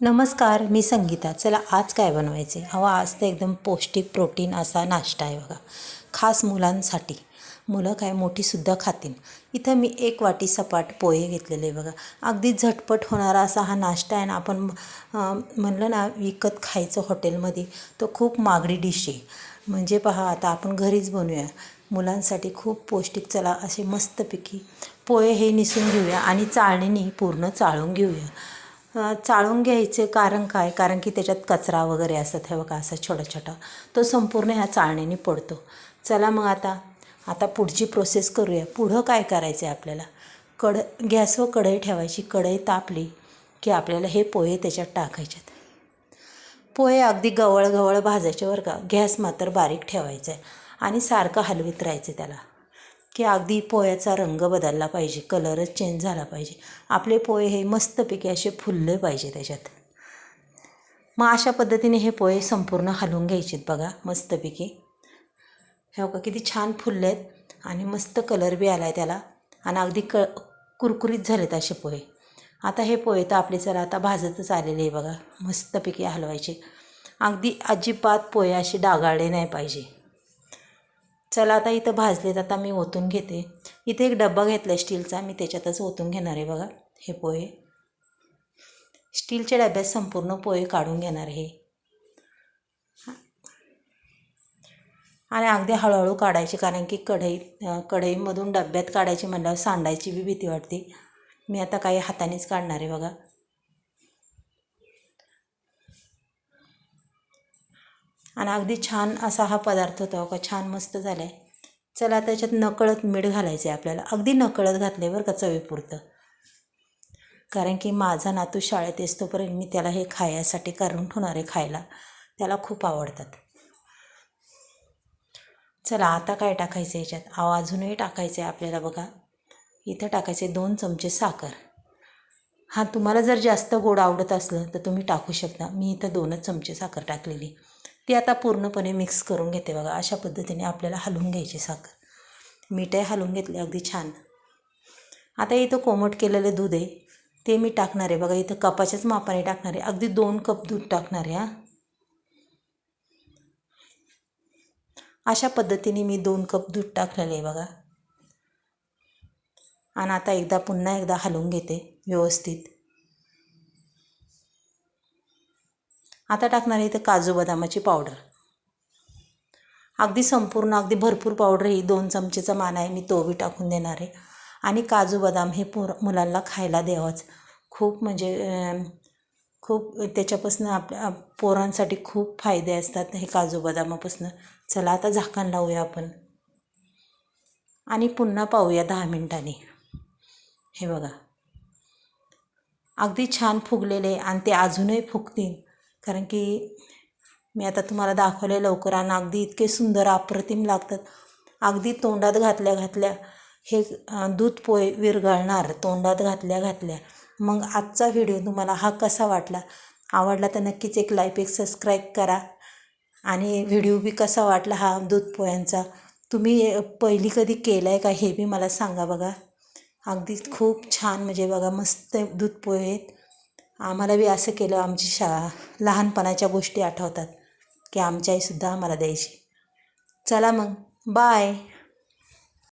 नमस्कार मी संगीता. चला आज काय बनवायचे? हवा आज तर एकदम पौष्टिक प्रोटीन असा नाश्ता आहे बघा. खास मुलांसाठी. मुलं काय मोठीसुद्धा खातील. इथं मी एक वाटी सपाट पोहे घेतलेले बघा. अगदी झटपट होणारा असा हा नाश्ता आहे ना आपण म्हणलं ना विकत खायचं हॉटेलमध्ये तो खूप मागडी डिश आहे. म्हणजे पहा आता आपण घरीच बनवूया. मुलांसाठी खूप पौष्टिक चला असे मस्तपैकी पोहे हे निसून घेऊया आणि चाळणीने पूर्ण चाळून घेऊया. चाळून घ्यायचे कारण काय? कारण की त्याच्यात कचरा वगैरे असतात हे बघा असं छोटा छोटा तो संपूर्ण ह्या चाळणीने पडतो. चला मग आता आता पुढची प्रोसेस करूया. पुढं काय करायचं आहे आपल्याला? कढ गॅसवर कढई ठेवायची. कढई तापली की आपल्याला हे पोहे त्याच्यात टाकायच्यात पोहे अगदी गवळ गवळ भाजायचे बरं का. गॅस मात्र बारीक ठेवायचा आहे आणि सारखं हलवीत राहायचं त्याला. की अगदी पोह्याचा रंग बदलला पाहिजे कलरच चेंज झाला पाहिजे. आपले पोहे हे मस्तपैकी असे फुलले पाहिजे त्याच्यात. मग अशा पद्धतीने हे पोहे संपूर्ण हलवून घ्यायचेत बघा मस्तपैकी. हे बघा किती छान फुलले आहेत आणि मस्त कलर बी आला आहे त्याला आणि अगदी क कुरकुरीत झालेत असे पोहे. आता हे पोहे तर आपले चला आता भाजतच आलेले आहे बघा मस्तपैकी हलवायचे. अगदी अजिबात पोहे असे डागाळले नाही पाहिजे. चला आता इथं भाजलेत आता मी ओतून घेते. इथे एक डब्बा घेतला आहे स्टीलचा मी त्याच्यातच ओतून घेणार आहे बघा. हे पोहे. स्टीलच्या डब्यात संपूर्ण पोहे काढून घेणार हे आणि अगदी हळूहळू काढायची कारण की कढई कढईमधून डब्यात काढायची म्हणल्यावर सांडायची बी भीती वाटते. मी आता काही हातानेच काढणार आहे बघा. आणि अगदी छान असा हा पदार्थ होता का छान मस्त झाला आहे चला त्याच्यात नकळत मीठ घालायचं आहे आपल्याला. अगदी नकळत घातले बरं का चवीपुरतं. कारण की माझा नातू शाळेत असतोपर्यंत मी त्याला हे खायसाठी करून ठेवणार आहे खायला. त्याला खूप आवडतात. चला आता काय टाकायचं याच्यात? अजूनही टाकायचं आहे आपल्याला बघा. इथं टाकायचे दोन चमचे साखर. हां तुम्हाला जर जास्त गोड आवडत असलं तर तुम्ही टाकू शकता. मी इथं दोनच चमचे साखर टाकलेली. ती आता पूर्णपणे मिक्स करून घेते बघा. अशा पद्धतीने आपल्याला हलवून घ्यायची साखर. मीठही हलवून घेतले अगदी छान. आता इथं कोमट केलेलं दूध आहे. ते मी टाकणार आहे. बघा इथं कपाच्याच मापाने टाकणार आहे. अगदी दोन कप दूध टाकणार आहे हां. अशा पद्धतीने मी दोन कप दूध टाकलेलं आहे बघा. आणि आता एकदा पुन्हा एकदा हलवून घेते व्यवस्थित. आता टाकणार आहे इथं काजू बदामाची पावडर. अगदी संपूर्ण अगदी भरपूर पावडर ही दोन चमचेचा मान आहे मी तोबी टाकून देणार आहे. आणि काजू बदाम हे पोर मुलांना खायला द्यावंच. खूप म्हणजे खूप त्याच्यापासून आपल्या पोरांसाठी खूप फायदे असतात हे काजू बदामापासून. चला आता झाकण लावूया आपण. आणि पुन्हा पाहूया दहा मिनिटांनी. हे बघा. अगदी छान फुगलेले आणि ते अजूनही फुगतील. कारण की मी आता तुम्हाला दाखवले लवकर आणि अगदी इतके सुंदर अप्रतिम लागतात. अगदी तोंडात घातल्या घातल्या हे दूध पोहे विरघळणार. तोंडात घातल्या घातल्या. मग आजचा व्हिडिओ तुम्हाला हा कसा वाटला? आवडला तर नक्कीच एक लाईक एक सबस्क्राईब करा. आणि व्हिडिओ बी कसा वाटला हा दूध पोह्यांचा? तुम्ही पहिली कधी केला आहे का हे बी मला सांगा बघा. अगदी खूप छान. म्हणजे बघा मस्त दूध पोहे आहेत. आम्हाला बी असं केलं आमची शा लहानपणाच्या गोष्टी आठवतात की आमची आईसुद्धा आम्हाला द्यायची. चला मग बाय